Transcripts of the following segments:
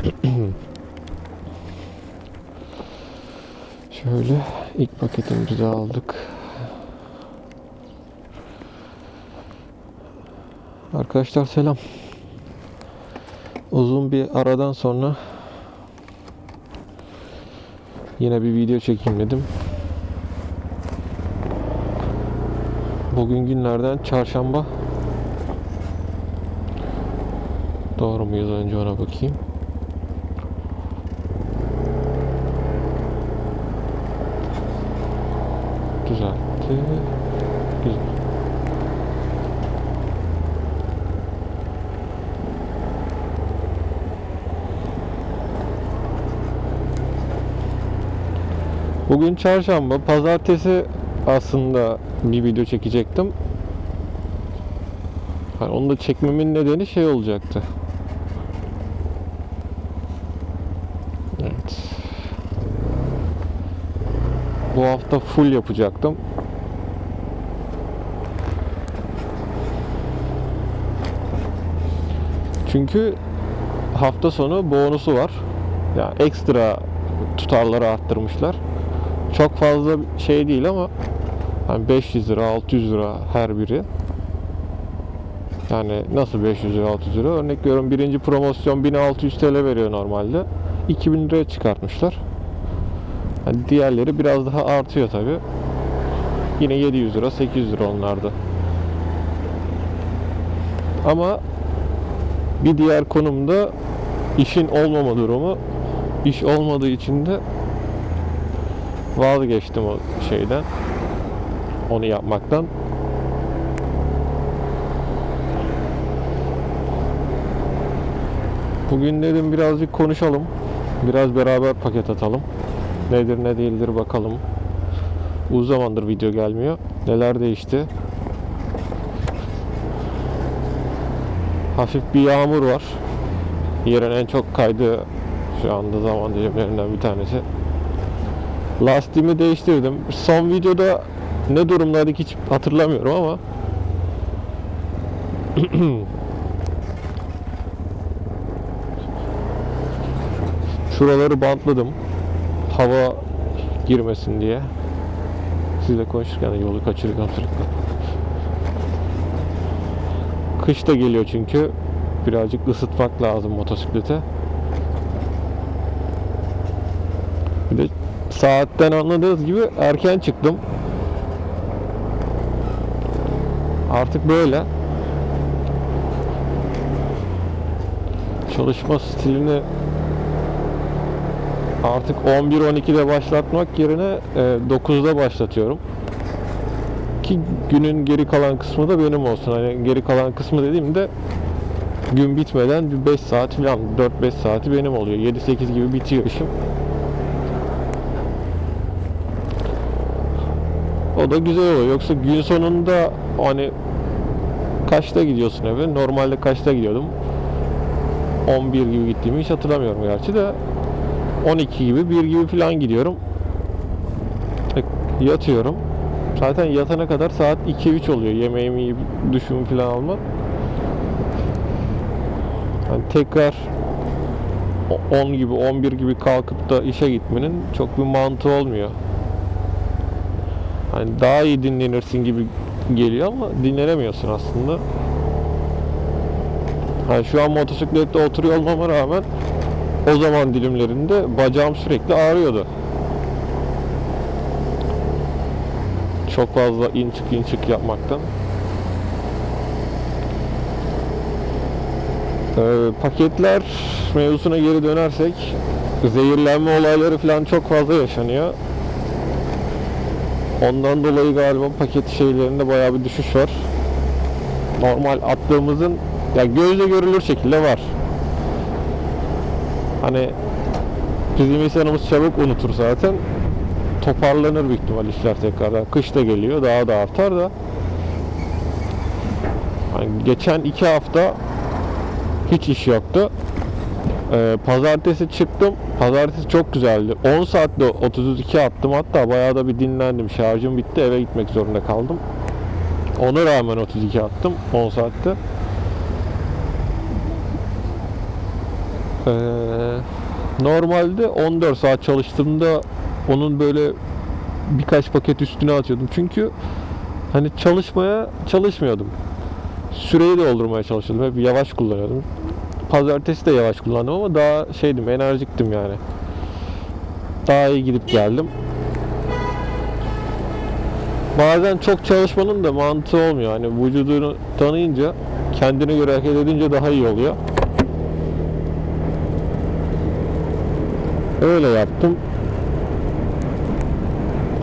Şöyle ilk paketimizi de aldık. Arkadaşlar selam. Uzun bir aradan sonra yine bir video çekeyim dedim. Bugün günlerden çarşamba. Doğru muyuz önce ona bakayım. Güzel. Bugün çarşamba, pazartesi aslında bir video çekecektim. Hani onu da çekmemin nedeni şey olacaktı. Evet. Bu hafta full yapacaktım. Çünkü hafta sonu bonusu var. Yani ekstra tutarları arttırmışlar. Çok fazla şey değil ama hani 500 lira, 600 lira her biri. Yani nasıl 500 lira, 600 lira? Örnek veriyorum birinci promosyon 1600 TL veriyor normalde. 2000 liraya çıkartmışlar. Yani diğerleri biraz daha artıyor tabi. Yine 700 lira, 800 lira onlarda. Ama bir diğer konumda işin olmama durumu. İş olmadığı için de vazgeçtim o şeyden. Onu yapmaktan. Bugün dedim birazcık konuşalım. Biraz beraber paket atalım. Nedir ne değildir bakalım. Uzun zamandır video gelmiyor. Neler değişti? Hafif bir yağmur var. Yerin en çok kaydığı şu anda zaman dilimlerinden bir tanesi. Lastiğimi değiştirdim. Son videoda ne durumdaydık hiç hatırlamıyorum ama Şuraları bantladım. Hava girmesin diye. Sizle konuşurken yolu kaçırıyorum sürekli. Kış da geliyor çünkü. Birazcık ısıtmak lazım motosiklete. Bir de saatten anladığınız gibi erken çıktım. Artık böyle. Çalışma stilini artık 11-12'de başlatmak yerine e, 9'da başlatıyorum. Ki günün geri kalan kısmı da benim olsun. Hani geri kalan kısmı dediğimde gün bitmeden bir 5 saat falan 4-5 saati benim oluyor. 7-8 gibi bitiyor işim. O da güzel oluyor. Yoksa gün sonunda hani kaçta gidiyorsun eve? Normalde kaçta gidiyordum? 11 gibi gittiğimi hiç hatırlamıyorum gerçi de 12 gibi 1 gibi falan gidiyorum. Yatıyorum. Zaten yatana kadar saat 2-3 oluyor. Yemeğimi yiyip duşumu falan alma. Yani tekrar o- 10 gibi 11 gibi kalkıp da işe gitmenin çok bir mantığı olmuyor. Hani daha iyi dinlenirsin gibi geliyor ama dinlenemiyorsun aslında. Hani şu an motosiklette oturuyor olmama rağmen o zaman dilimlerinde bacağım sürekli ağrıyordu. Çok fazla in çık in çık yapmaktan. Ee, paketler mevzusuna geri dönersek zehirlenme olayları falan çok fazla yaşanıyor. Ondan dolayı galiba paket şeylerinde bayağı bir düşüş var. Normal attığımızın ya gözle görülür şekilde var. Hani bizim insanımız çabuk unutur zaten. Toparlanır büyük ihtimal işler tekrardan. Kış da geliyor daha da artar da. Hani geçen iki hafta hiç iş yoktu. Ee, pazartesi çıktım. Pazartesi çok güzeldi. 10 saatte 32 attım hatta bayağı da bir dinlendim. Şarjım bitti eve gitmek zorunda kaldım. Ona rağmen 32 attım 10 saatte. Ee, normalde 14 saat çalıştığımda onun böyle birkaç paket üstüne atıyordum. Çünkü hani çalışmaya çalışmıyordum. Süreyi doldurmaya çalışıyordum. Hep yavaş kullanıyordum. Pazartesi de yavaş kullandım ama daha şeydim, enerjiktim yani. Daha iyi gidip geldim. Bazen çok çalışmanın da mantığı olmuyor. Hani vücudunu tanıyınca, kendine göre hareket edince daha iyi oluyor. Öyle yaptım.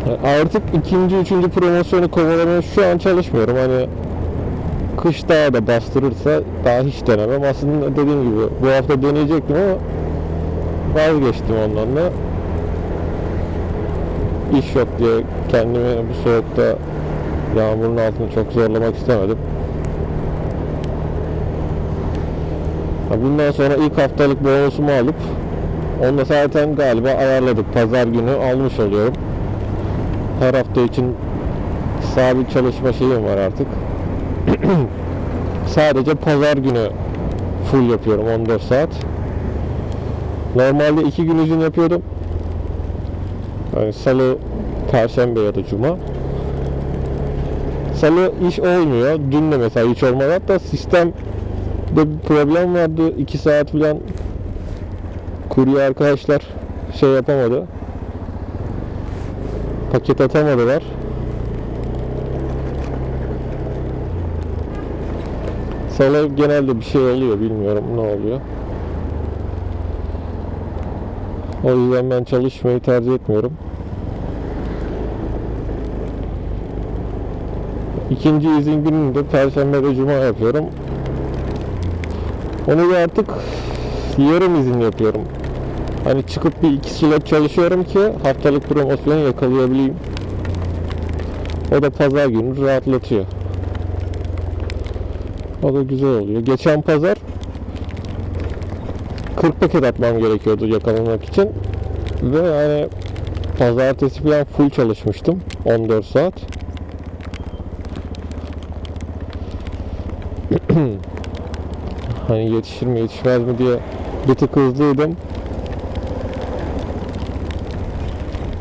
Artık ikinci, üçüncü promosyonu kovalamaya şu an çalışmıyorum. Hani kış daha da bastırırsa daha hiç denemem. Aslında dediğim gibi bu hafta deneyecektim ama vazgeçtim ondan da. İş yok diye kendimi bu soğukta yağmurun altında çok zorlamak istemedim. Bundan sonra ilk haftalık bonusumu alıp onu da zaten galiba ayarladık. Pazar günü almış oluyorum. Her hafta için sabit çalışma şeyim var artık. Sadece pazar günü full yapıyorum 14 saat. Normalde iki gün izin yapıyordum. Yani salı, perşembe ya da cuma. Salı iş olmuyor. Dün de mesela hiç olmadı. Hatta sistemde bir problem vardı. 2 saat falan kurye arkadaşlar şey yapamadı. Paket atamadılar. Salı genelde bir şey oluyor bilmiyorum ne oluyor. O yüzden ben çalışmayı tercih etmiyorum. İkinci izin gününü de Perşembe ve Cuma yapıyorum. Onu da artık yarım izin yapıyorum. Hani çıkıp bir iki slot çalışıyorum ki haftalık promosyonu yakalayabileyim. O da pazar günü rahatlatıyor. O da güzel oluyor. Geçen pazar 40 paket atmam gerekiyordu yakalamak için. Ve yani pazartesi falan full çalışmıştım. 14 saat. hani yetişir mi yetişmez mi diye bir tık hızlıydım.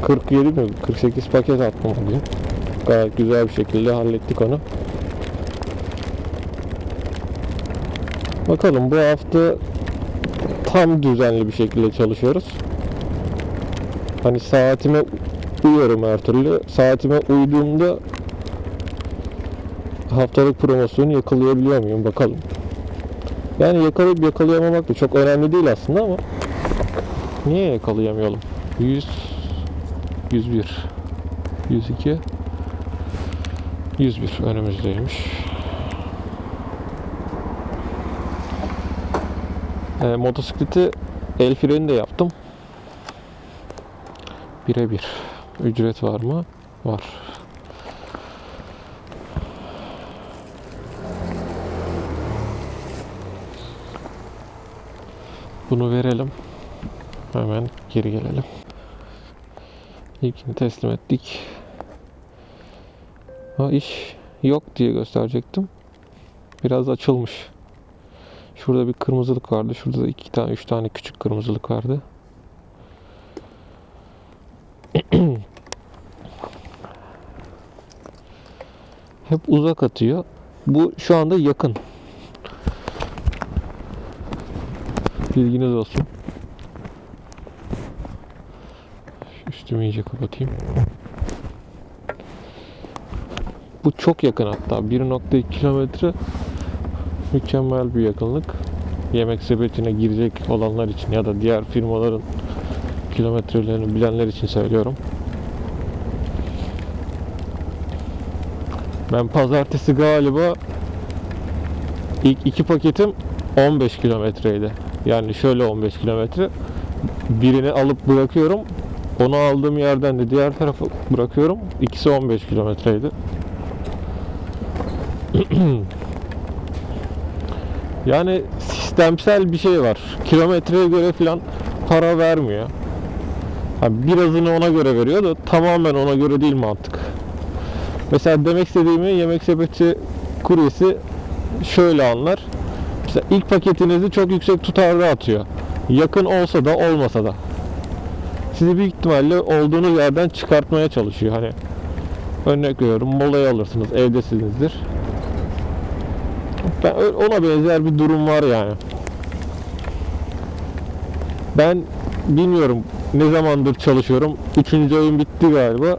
47 mi 48 paket attım bugün. Gayet güzel bir şekilde hallettik onu. Bakalım bu hafta tam düzenli bir şekilde çalışıyoruz. Hani saatime uyuyorum her türlü. Saatime uyduğumda haftalık promosyonu yakalayabiliyor muyum bakalım. Yani yakalayıp yakalayamamak da çok önemli değil aslında ama niye yakalayamayalım? 100 101 102 101 önümüzdeymiş. E, motosikleti el freni de yaptım. Birebir. Ücret var mı? Var. Bunu verelim. Hemen geri gelelim. İlkini teslim ettik. Ha iş yok diye gösterecektim. Biraz açılmış. Şurada bir kırmızılık vardı. Şurada da iki tane, üç tane küçük kırmızılık vardı. Hep uzak atıyor. Bu şu anda yakın. Bilginiz olsun. Şu Üstümü iyice kapatayım. Bu çok yakın hatta. 1.2 kilometre mükemmel bir yakınlık. Yemek sepetine girecek olanlar için ya da diğer firmaların kilometrelerini bilenler için söylüyorum. Ben pazartesi galiba ilk iki paketim 15 kilometreydi. Yani şöyle 15 kilometre. Birini alıp bırakıyorum. Onu aldığım yerden de diğer tarafa bırakıyorum. İkisi 15 kilometreydi. Yani sistemsel bir şey var. Kilometreye göre falan para vermiyor. Ha, birazını ona göre veriyor da tamamen ona göre değil mantık. Mesela demek istediğimi yemek sepeti kuryesi şöyle anlar. Mesela ilk paketinizi çok yüksek tutarda atıyor. yakın olsa da olmasa da sizi büyük ihtimalle olduğunuz yerden çıkartmaya çalışıyor. Hani örnek veriyorum molayı alırsınız evdesinizdir. Ben ona benzer bir durum var yani. Ben bilmiyorum ne zamandır çalışıyorum. Üçüncü ayım bitti galiba.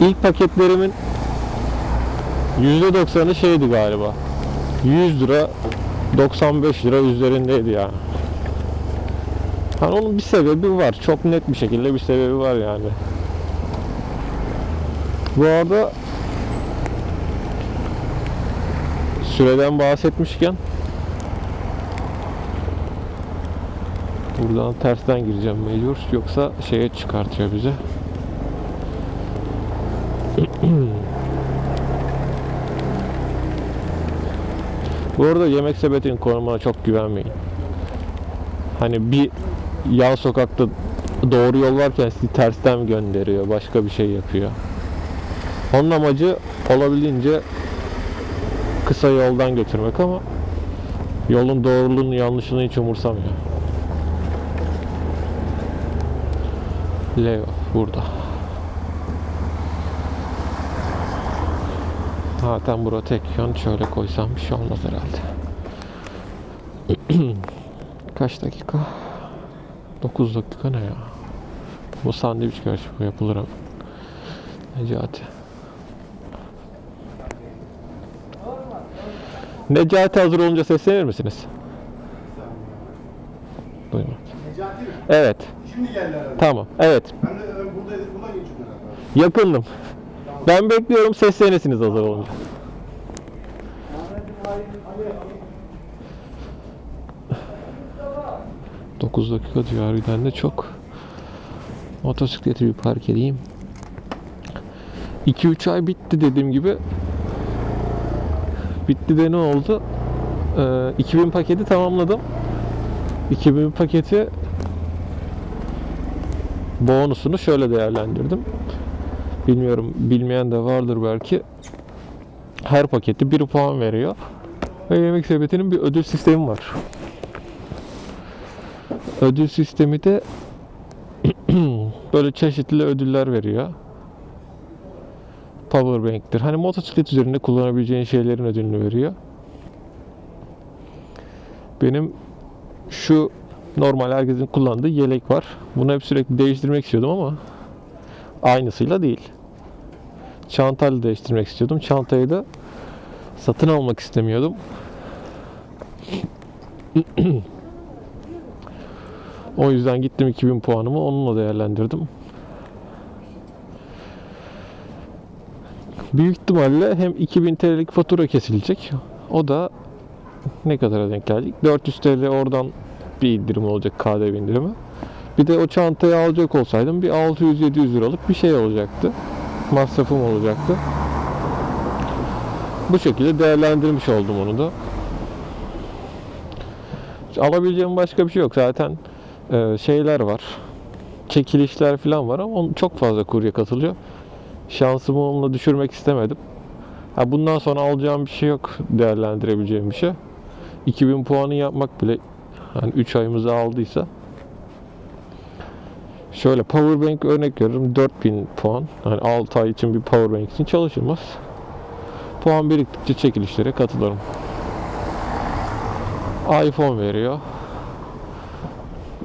İlk paketlerimin %90'ı şeydi galiba. 100 lira 95 lira üzerindeydi yani. Hani onun bir sebebi var. Çok net bir şekilde bir sebebi var yani. Bu arada süreden bahsetmişken buradan tersten gireceğim mecbur yoksa şeye çıkartıyor bize. Bu arada yemek sepetinin konumuna çok güvenmeyin. Hani bir yan sokakta doğru yol varken sizi tersten gönderiyor, başka bir şey yapıyor. Onun amacı olabildiğince kısa yoldan götürmek ama yolun doğruluğunu yanlışını hiç umursamıyor. Leo burada. Zaten bura tek yön şöyle koysam bir şey olmaz herhalde. Kaç dakika? 9 dakika ne ya? Bu sandviç karışımı yapılır ama. Necati. Necati hazır olunca seslenir misiniz? Duymadım. Necati mi? Evet. Şimdi geldi herhalde. Tamam. Evet. Ben de ben buradaydım. Buradan geçiyordum herhalde. Yakındım. Ben bekliyorum seslenirsiniz hazır olunca. 9 dakika diyor harbiden de çok. Motosikleti bir park edeyim. 2-3 ay bitti dediğim gibi. Bitti de ne oldu? Ee, 2000 paketi tamamladım. 2000 paketi bonusunu şöyle değerlendirdim. Bilmiyorum bilmeyen de vardır belki. Her paketi bir puan veriyor. Ve yemek sepetinin bir ödül sistemi var. Ödül sistemi de böyle çeşitli ödüller veriyor. Powerbank'tir. Hani motosiklet üzerinde kullanabileceğin şeylerin ödülünü veriyor. Benim şu normal herkesin kullandığı yelek var. Bunu hep sürekli değiştirmek istiyordum ama aynısıyla değil. Çantayla değiştirmek istiyordum. Çantayı da satın almak istemiyordum. o yüzden gittim 2000 puanımı onunla değerlendirdim. Büyük ihtimalle hem 2000 TL'lik fatura kesilecek. O da ne kadara denk geldik? 400 TL oradan bir indirim olacak KDV indirimi. Bir de o çantayı alacak olsaydım bir 600-700 liralık bir şey olacaktı. Masrafım olacaktı. Bu şekilde değerlendirmiş oldum onu da. Alabileceğim başka bir şey yok. Zaten e, şeyler var. Çekilişler falan var ama çok fazla kurye katılıyor. Şansımı onunla düşürmek istemedim. Ha, bundan sonra alacağım bir şey yok değerlendirebileceğim bir şey. 2000 puanı yapmak bile hani 3 ayımızı aldıysa Şöyle powerbank örnek veriyorum 4000 puan. Hani 6 ay için bir powerbank için çalışılmaz. Puan biriktikçe çekilişlere katılırım. iPhone veriyor.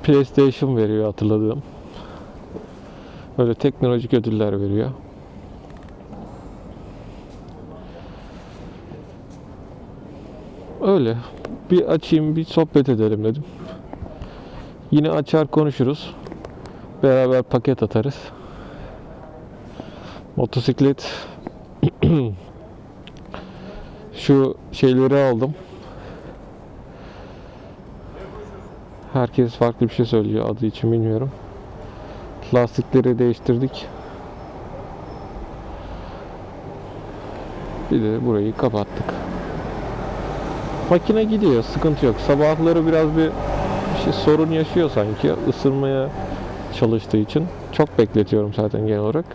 PlayStation veriyor hatırladığım. Böyle teknolojik ödüller veriyor. Öyle. Bir açayım bir sohbet edelim dedim. Yine açar konuşuruz. Beraber paket atarız. Motosiklet şu şeyleri aldım. Herkes farklı bir şey söylüyor adı için bilmiyorum. Lastikleri değiştirdik. Bir de burayı kapattık. Makine gidiyor, sıkıntı yok. Sabahları biraz bir şey sorun yaşıyor sanki ısırmaya çalıştığı için. Çok bekletiyorum zaten genel olarak.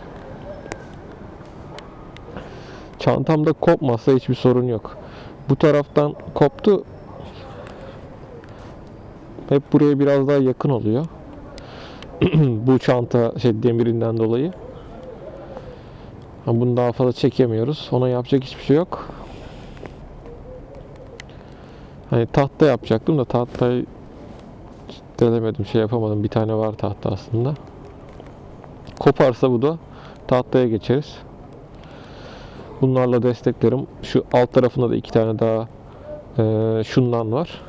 Çantamda kopmazsa hiçbir sorun yok. Bu taraftan koptu. Hep buraya biraz daha yakın oluyor. Bu çanta şey demirinden dolayı. Bunu daha fazla çekemiyoruz. Ona yapacak hiçbir şey yok. Hani tahta yapacaktım da tahtayı delemedim, şey yapamadım. Bir tane var tahta aslında. Koparsa bu da tahtaya geçeriz. Bunlarla desteklerim. Şu alt tarafında da iki tane daha eee, şundan var.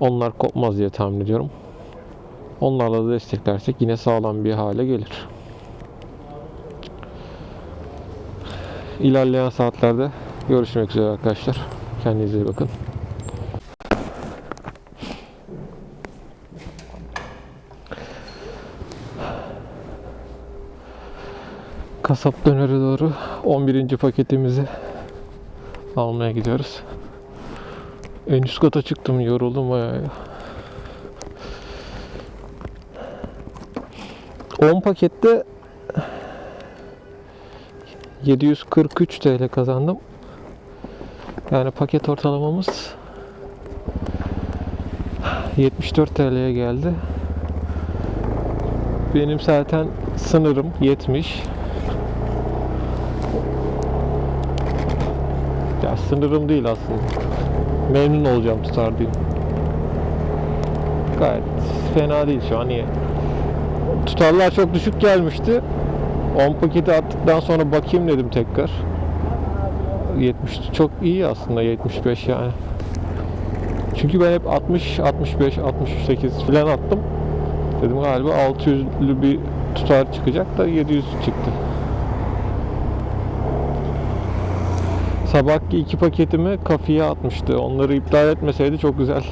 Onlar kopmaz diye tahmin ediyorum. Onlarla da desteklersek yine sağlam bir hale gelir. İlerleyen saatlerde görüşmek üzere arkadaşlar. Kendinize iyi bakın. Kasap döneri doğru 11. paketimizi almaya gidiyoruz. En üst kata çıktım yoruldum bayağı. ya. 10 pakette 743 TL kazandım. Yani paket ortalamamız 74 TL'ye geldi. Benim zaten sınırım 70. Ya sınırım değil aslında. Memnun olacağım tutar diyeyim. Gayet fena değil şu an iyi. Tutarlar çok düşük gelmişti. 10 paketi attıktan sonra bakayım dedim tekrar. 70 çok iyi aslında 75 yani. Çünkü ben hep 60, 65, 68 falan attım. Dedim galiba 600'lü bir tutar çıkacak da 700 çıktı. Sabahki iki paketimi kafiye atmıştı. Onları iptal etmeseydi çok güzel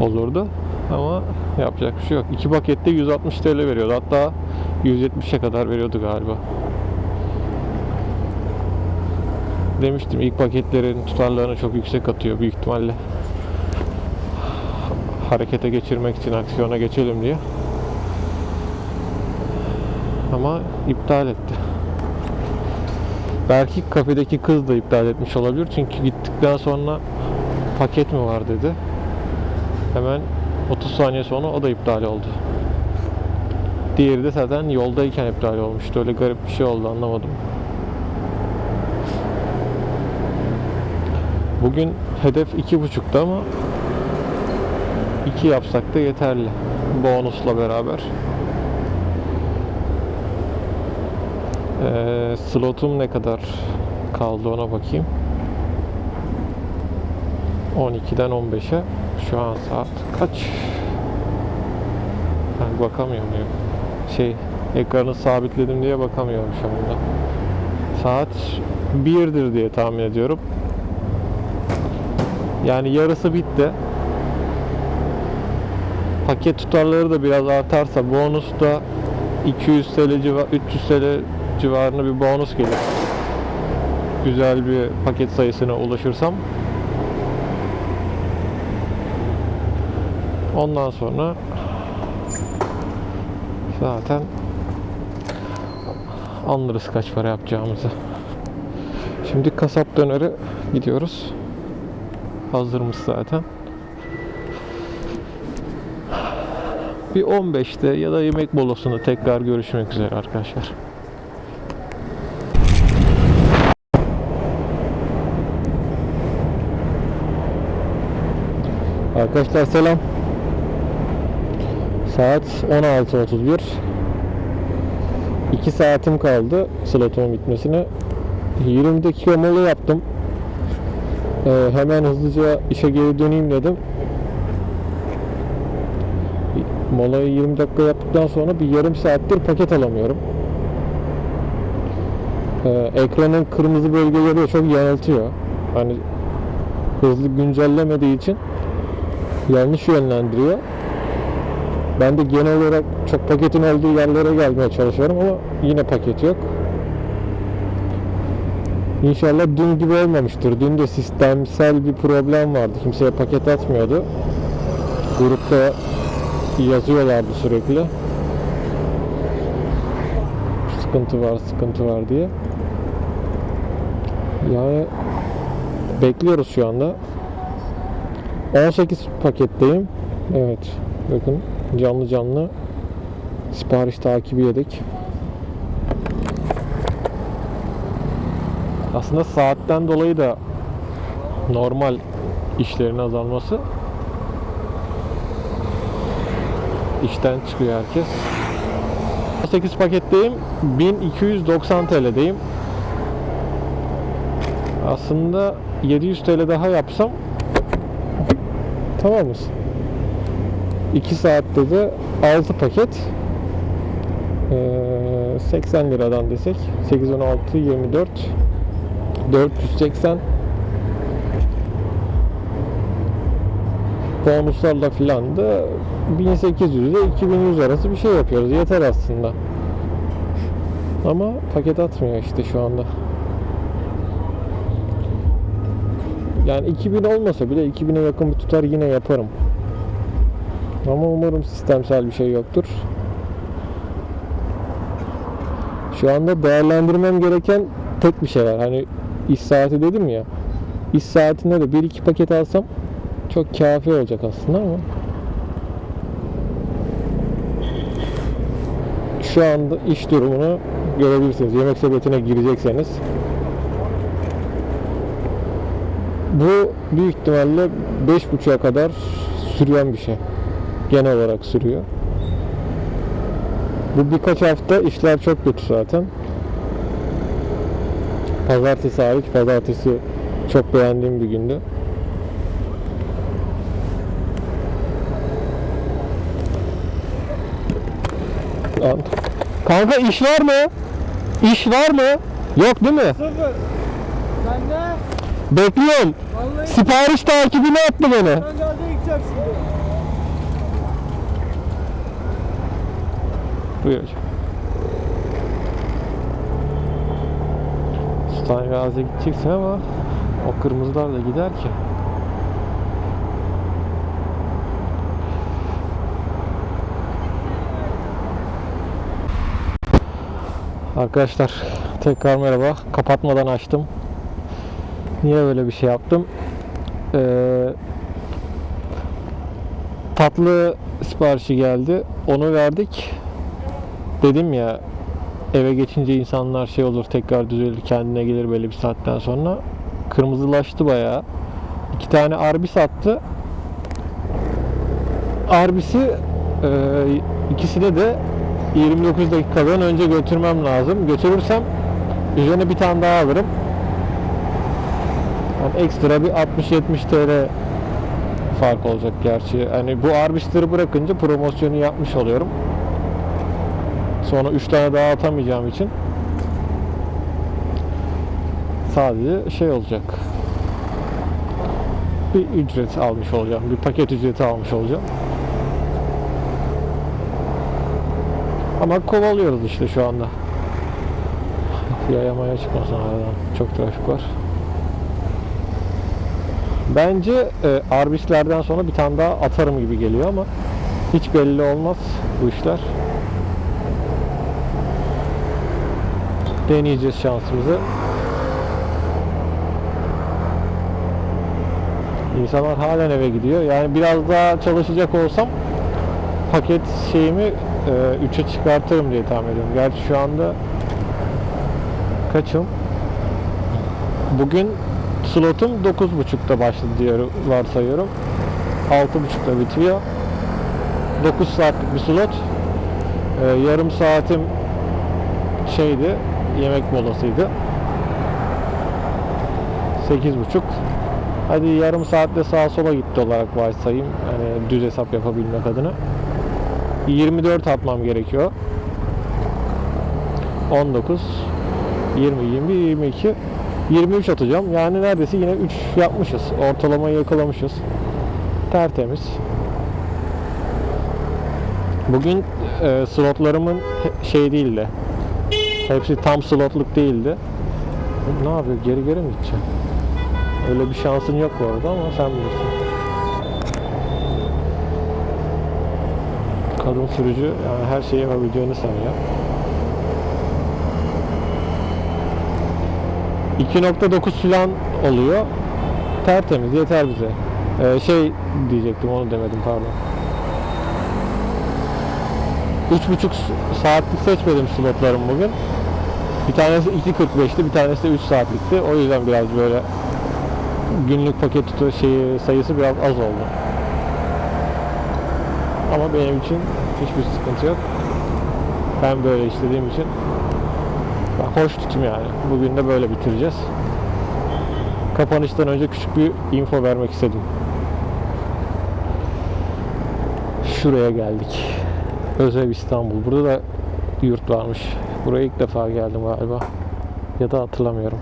olurdu. Ama yapacak bir şey yok. İki pakette 160 TL veriyordu. Hatta 170'e kadar veriyordu galiba. Demiştim ilk paketlerin tutarlarını çok yüksek atıyor büyük ihtimalle. Harekete geçirmek için aksiyona geçelim diye. Ama iptal etti. Belki kafedeki kız da iptal etmiş olabilir. Çünkü gittikten sonra paket mi var dedi. Hemen 30 saniye sonra o da iptal oldu. Diğeri de zaten yoldayken iptal olmuştu. Öyle garip bir şey oldu anlamadım. Bugün hedef 2.5'tu ama 2 yapsak da yeterli. Bonusla beraber. Ee, slotum ne kadar kaldı ona bakayım. 12'den 15'e şu an saat kaç? Ben bakamıyorum ya. Şey ekranı sabitledim diye bakamıyorum şu anda. Saat 1'dir diye tahmin ediyorum. Yani yarısı bitti. Paket tutarları da biraz artarsa bonus da 200 TL civar 300 TL civarında bir bonus gelir. Güzel bir paket sayısına ulaşırsam. Ondan sonra zaten anlarız kaç para yapacağımızı. Şimdi kasap döneri gidiyoruz. Hazırmış zaten. Bir 15'te ya da yemek molasında tekrar görüşmek üzere arkadaşlar. Arkadaşlar selam. Saat 16.31. 2 saatim kaldı slotumun bitmesine. 20 dakika mola yaptım. Ee, hemen hızlıca işe geri döneyim dedim. Molayı 20 dakika yaptıktan sonra bir yarım saattir paket alamıyorum. Ee, ekranın kırmızı bölgeleri çok yanıltıyor. Hani hızlı güncellemediği için yanlış yönlendiriyor. Ben de genel olarak çok paketin olduğu yerlere gelmeye çalışıyorum ama yine paket yok. İnşallah dün gibi olmamıştır. Dün de sistemsel bir problem vardı. Kimseye paket atmıyordu. Grupta yazıyorlardı sürekli. Sıkıntı var, sıkıntı var diye. Yani bekliyoruz şu anda. 18 paketteyim. Evet. Bakın canlı canlı sipariş takibi yedik. Aslında saatten dolayı da normal işlerin azalması. İşten çıkıyor herkes. 18 paketteyim. 1290 TL'deyim. Aslında 700 TL daha yapsam tamamız. 2 saatte de 6 paket ee, 80 liradan desek 8 16 24 480 bonuslarla filan da 1800 ile 2100 arası bir şey yapıyoruz. Yeter aslında. Ama paket atmıyor işte şu anda. Yani 2000 olmasa bile 2000'e yakın bir tutar yine yaparım. Ama umarım sistemsel bir şey yoktur. Şu anda değerlendirmem gereken tek bir şey var. Hani iş saati dedim ya. İş saatinde de 1-2 paket alsam çok kafi olacak aslında ama şu anda iş durumunu görebilirsiniz. Yemek sepetine girecekseniz bu büyük ihtimalle 5.30'a kadar süren bir şey. Genel olarak sürüyor. Bu birkaç hafta işler çok kötü zaten. Pazartesi hariç, pazartesi çok beğendiğim bir gündü. Lan. Kanka iş var mı? İş var mı? Yok değil mi? Sıfır. Bekliyorum. vallahi Sipariş takibine attı beni. ben gaza gideceğim şimdi. Buyur hocam. Sultan Gazi'ye gideceksin ama o kırmızılar da gider ki. Arkadaşlar tekrar merhaba. Kapatmadan açtım. Niye böyle bir şey yaptım? Ee, tatlı siparişi geldi. Onu verdik. Dedim ya eve geçince insanlar şey olur tekrar düzelir kendine gelir böyle bir saatten sonra. Kırmızılaştı bayağı. İki tane arbi sattı. Arbisi e, ikisini de 29 dakikadan önce götürmem lazım. Götürürsem üzerine bir tane daha alırım. Yani ekstra bir 60-70 TL fark olacak gerçi. Hani bu arbisleri bırakınca promosyonu yapmış oluyorum. Sonra 3 tane daha atamayacağım için sadece şey olacak. Bir ücret almış olacağım. Bir paket ücreti almış olacağım. Ama kovalıyoruz işte şu anda. Yayamaya çıkmasın aradan. Çok trafik var. Bence e, Arbislerden sonra bir tane daha atarım gibi geliyor ama hiç belli olmaz bu işler. Deneyeceğiz şansımızı. İnsanlar halen eve gidiyor. Yani biraz daha çalışacak olsam paket şeyimi 3'e çıkartırım diye tahmin ediyorum. Gerçi şu anda kaçım? Bugün slotum 9.30'da başladı diye varsayıyorum. 6.30'da bitiyor. 9 saatlik bir slot. Ee, yarım saatim şeydi, yemek molasıydı. 8.30. Hadi yarım saatte sağa sola gitti olarak varsayayım. Yani düz hesap yapabilmek adına. 24 atmam gerekiyor. 19 20 21 22 23 atacağım. Yani neredeyse yine 3 yapmışız. Ortalamayı yakalamışız. Tertemiz. Bugün e, slotlarımın şey değildi. Hepsi tam slotluk değildi. Ne yapıyor? Geri geri mi gideceğim? Öyle bir şansın yok bu arada ama sen bilirsin. Kadın sürücü yani her şeyi yapabileceğini sanıyor. 2.9 falan oluyor. Tertemiz yeter bize. Ee, şey diyecektim onu demedim pardon. 3,5 saatlik seçmedim slotlarım bugün. Bir tanesi 2.45'ti, bir tanesi de 3 saatlikti. O yüzden biraz böyle günlük paket tutu şeyi sayısı biraz az oldu. Ama benim için hiçbir sıkıntı yok. Ben böyle istediğim için hoş tutum yani. Bugün de böyle bitireceğiz. Kapanıştan önce küçük bir info vermek istedim. Şuraya geldik. Özel İstanbul. Burada da yurt varmış. Buraya ilk defa geldim galiba. Ya da hatırlamıyorum.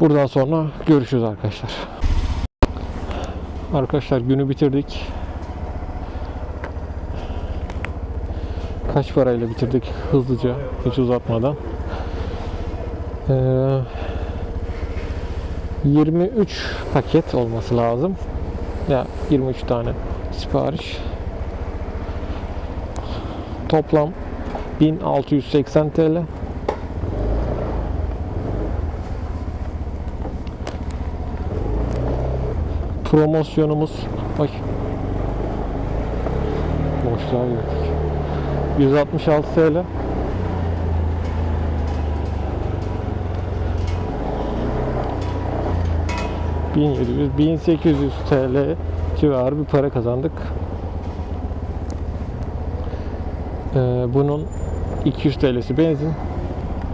Buradan sonra görüşürüz arkadaşlar. Arkadaşlar günü bitirdik. Kaç parayla bitirdik hızlıca hiç uzatmadan. Ee, 23 paket olması lazım. Ya 23 tane sipariş. Toplam 1680 TL. Promosyonumuz ay boşluğa girdik. 166 TL. ...1700, 1800 TL civarı bir para kazandık. Ee, bunun 200 TL'si benzin,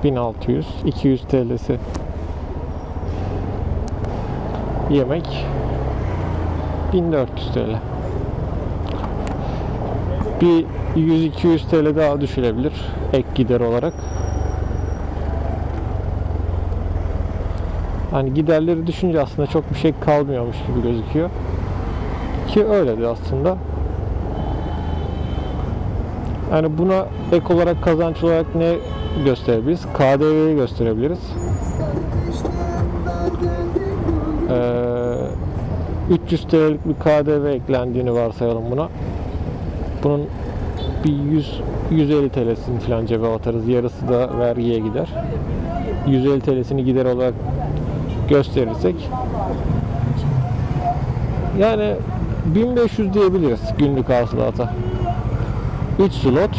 1600, 200 TL'si yemek, 1400 TL. Bir 100-200 TL daha düşülebilir ek gider olarak. Hani giderleri düşünce aslında çok bir şey kalmıyormuş gibi gözüküyor. Ki öyledir aslında. Yani buna ek olarak kazanç olarak ne gösterebiliriz? KDV'yi gösterebiliriz. Ee, 300 TL'lik bir KDV eklendiğini varsayalım buna. Bunun bir 100 150 TL'sini falan cebe atarız. Yarısı da vergiye gider. 150 TL'sini gider olarak gösterirsek yani 1500 diyebiliriz günlük hasılata. 3 slot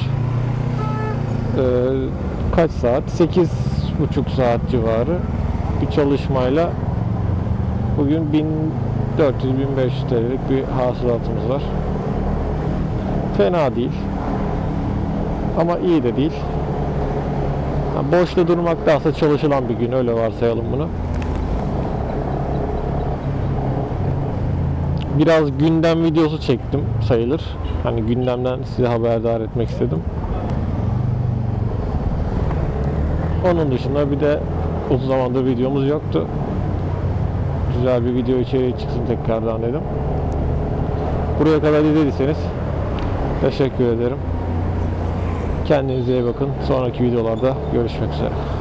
ee, kaç saat? 8,5 saat civarı bir çalışmayla bugün 1400-1500 TL'lik bir hasılatımız var. Fena değil. Ama iyi de değil. Ha, boşta durmaktansa çalışılan bir gün öyle varsayalım bunu. Biraz gündem videosu çektim sayılır. Hani gündemden size haberdar etmek istedim. Onun dışında bir de uzun zamandır videomuz yoktu. Güzel bir video içeriği çıksın tekrardan dedim. Buraya kadar izlediyseniz teşekkür ederim. Kendinize iyi bakın. Sonraki videolarda görüşmek üzere.